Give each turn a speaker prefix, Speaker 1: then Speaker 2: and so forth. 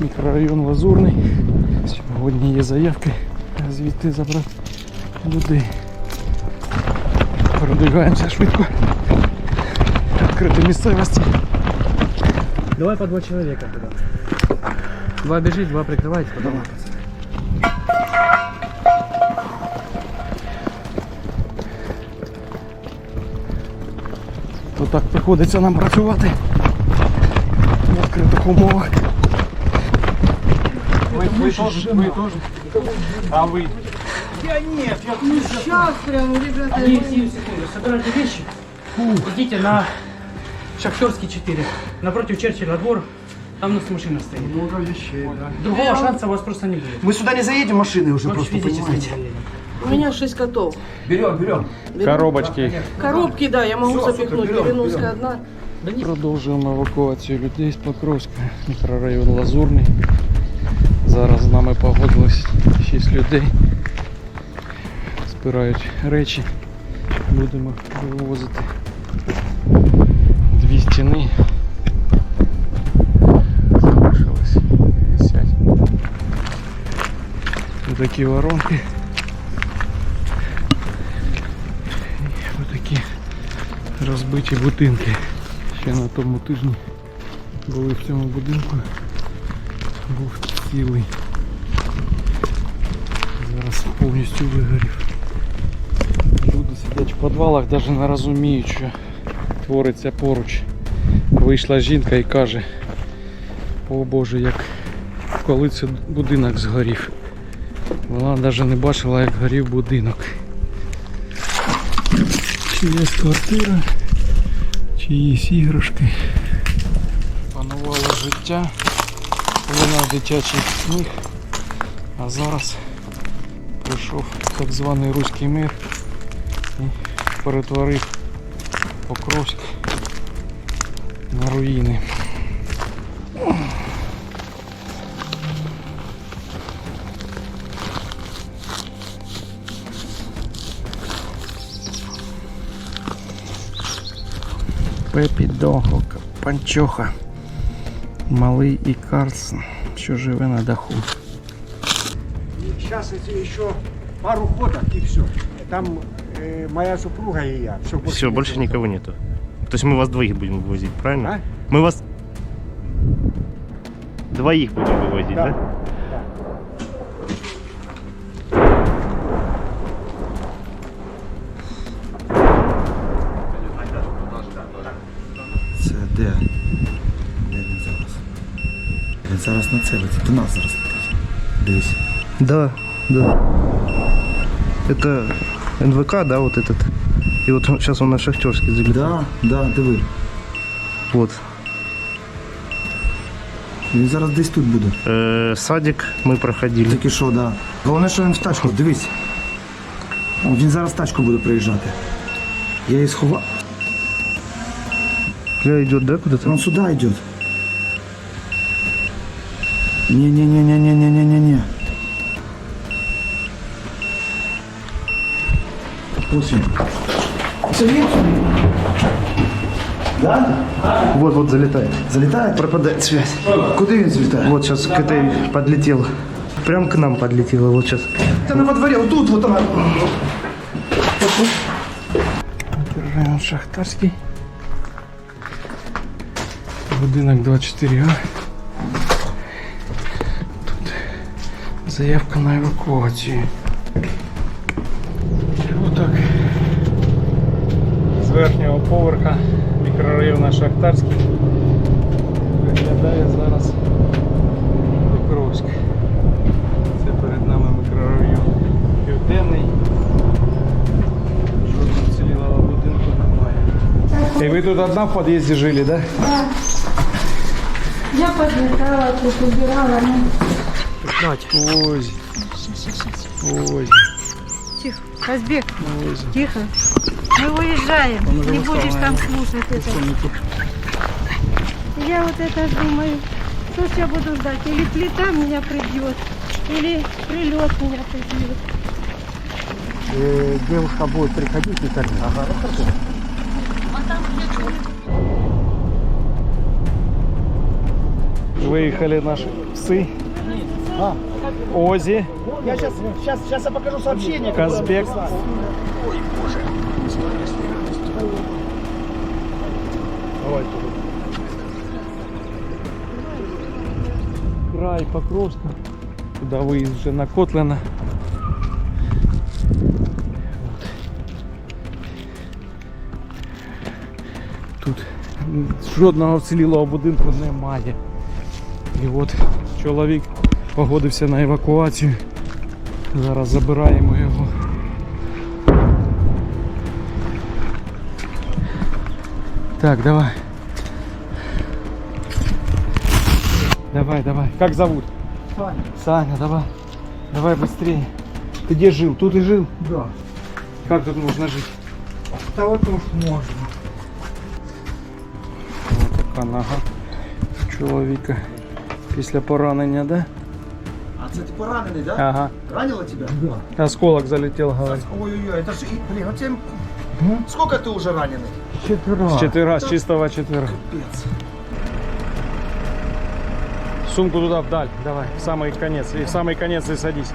Speaker 1: мікрорайон Лазурний. Сьогодні є заявки звідти забрати людей. Передвигаємося швидко. Відкриті місцевості.
Speaker 2: Давай по два человека туда. Два бежит, два прикрывайте, потом.
Speaker 1: То так приходиться нам працювати в відкритих умовах.
Speaker 3: Вы, вы тоже, вы тоже. А вы?
Speaker 4: Сейчас прям, ребята.
Speaker 2: Они сию секунду, собирайте вещи. Идите на Шахтерский 4. Напротив Черчилля двор. Там у нас машина стоит.
Speaker 3: Много вещей, да.
Speaker 2: Другого шанса у вас просто не будет.
Speaker 3: Мы сюда не заедем машины уже,
Speaker 2: Короче,
Speaker 3: просто
Speaker 2: физически не
Speaker 3: понимаете.
Speaker 2: заедем.
Speaker 4: У меня 6 котов.
Speaker 3: Берем, берем.
Speaker 1: Коробочки.
Speaker 4: Коробки, да, я могу
Speaker 3: Всё,
Speaker 4: запихнуть.
Speaker 3: супер, берем,
Speaker 4: Переноска одна.
Speaker 1: Продовжуємо евакуацію людей з Покровська, мікрорайон Лазурний. Зараз з нами погодилось 6 людей. Збирають речі. Будемо вивозити дві стіни. Залишилось 50. Ось такі воронки. І отакі розбиті будинки. Ще на тому тижні були в цьому будинку. Був цілий. Зараз повністю вигорів. Люди сидять в підвалах, навіть не розуміють, що твориться поруч. Вийшла жінка і каже, о Боже, як коли це будинок згорів. Вона навіть не бачила, як горів будинок. Чиясь квартира, чиїсь іграшки. Панувало життя, лунав дитячий сміх, а зараз прийшов так званий руський мир і перетворив Покровськ на руїни. Пепі Дого, Панчоха, Малий і Карлсон, що живе на даху.
Speaker 5: Сейчас это еще пару ходок и все. Там э, моя супруга и я. Все,
Speaker 6: Все, больше никого нету. То есть мы вас двоих будем вывозить, правильно?
Speaker 5: А?
Speaker 6: Мы вас двоих будем вывозить, да?
Speaker 5: Да.
Speaker 7: Він зараз нацелиться. До нас зараз летить. Дивись.
Speaker 8: Да, да. Это НВК, да, вот этот. И вот сейчас он на Шахтерский залетел.
Speaker 7: Да, да, диви.
Speaker 8: Вот.
Speaker 7: Він зараз десь тут буде.
Speaker 6: Э, садик мы проходили.
Speaker 7: Тільки що, да. Головне, що він в тачку, дивись. О, Він зараз в тачку буде приїжджати. Я її сховав.
Speaker 8: Бля, идет, да, куда-то?
Speaker 7: Он сюда идет. Не-не-не-не-не-не-не-не. Ось він.
Speaker 8: Вот, вот, залетает.
Speaker 7: Залітає?
Speaker 8: Пропадает связь.
Speaker 7: Куди він залітає?
Speaker 8: Вот сейчас к этой подлетел. Прям к нам подлетела, вот сейчас.
Speaker 7: Та во дворі, отут, от вона.
Speaker 1: Район Шахтарський. Будинок 24А. Заявка на евакуацію. Отак. З верхнього поверха мікрорайону Шахтарський виглядає зараз Покровськ. Це перед нами мікрорайон Південний. Жодного вцілілого будинку немає.
Speaker 3: И вы тут одна в подъезде жили, да?
Speaker 4: Я подметала, тут убирала. Ну,
Speaker 1: Ось. Ось.
Speaker 9: Тихо, Казбек,
Speaker 1: Ось.
Speaker 9: тихо. Мы уезжаем. Не будешь там слушать это. Я вот это думаю, что я буду ждать? Или плита меня придет, или прилет меня придет.
Speaker 5: Э, девушка будет приходить и кормить. Ага,
Speaker 1: Ви Выехали наши псы. Ози,
Speaker 3: Я сейчас, сейчас, сейчас я покажу сообщение.
Speaker 1: Казбек. Край Покровска. Туда выезд вже на Котлина. Вот. Тут жодного вцілілого будинку немає. І от чоловік погодився на евакуацію. Зараз забираємо його. Так, давай. Давай, давай. Как зовут?
Speaker 3: Саня.
Speaker 1: Саня, давай. Давай быстрее. Ты где жил? Тут и жил?
Speaker 3: Да.
Speaker 1: Как тут можно жить?
Speaker 3: Да вот уж можно.
Speaker 1: Ось така нога у чоловіка після поранення, да?
Speaker 7: А це ти поранений, да?
Speaker 1: Ага.
Speaker 7: Ранило тебя?
Speaker 3: Да.
Speaker 1: Осколок залетел, говорит.
Speaker 7: Ой-ой-ой, это же, и- блин, ну тебе... Сколько ты уже раненый?
Speaker 3: Четверо.
Speaker 1: С четверга, с чистого четверга.
Speaker 7: Пец.
Speaker 1: Сумку туда вдаль, давай, в самый конец. И в самый конец и садись.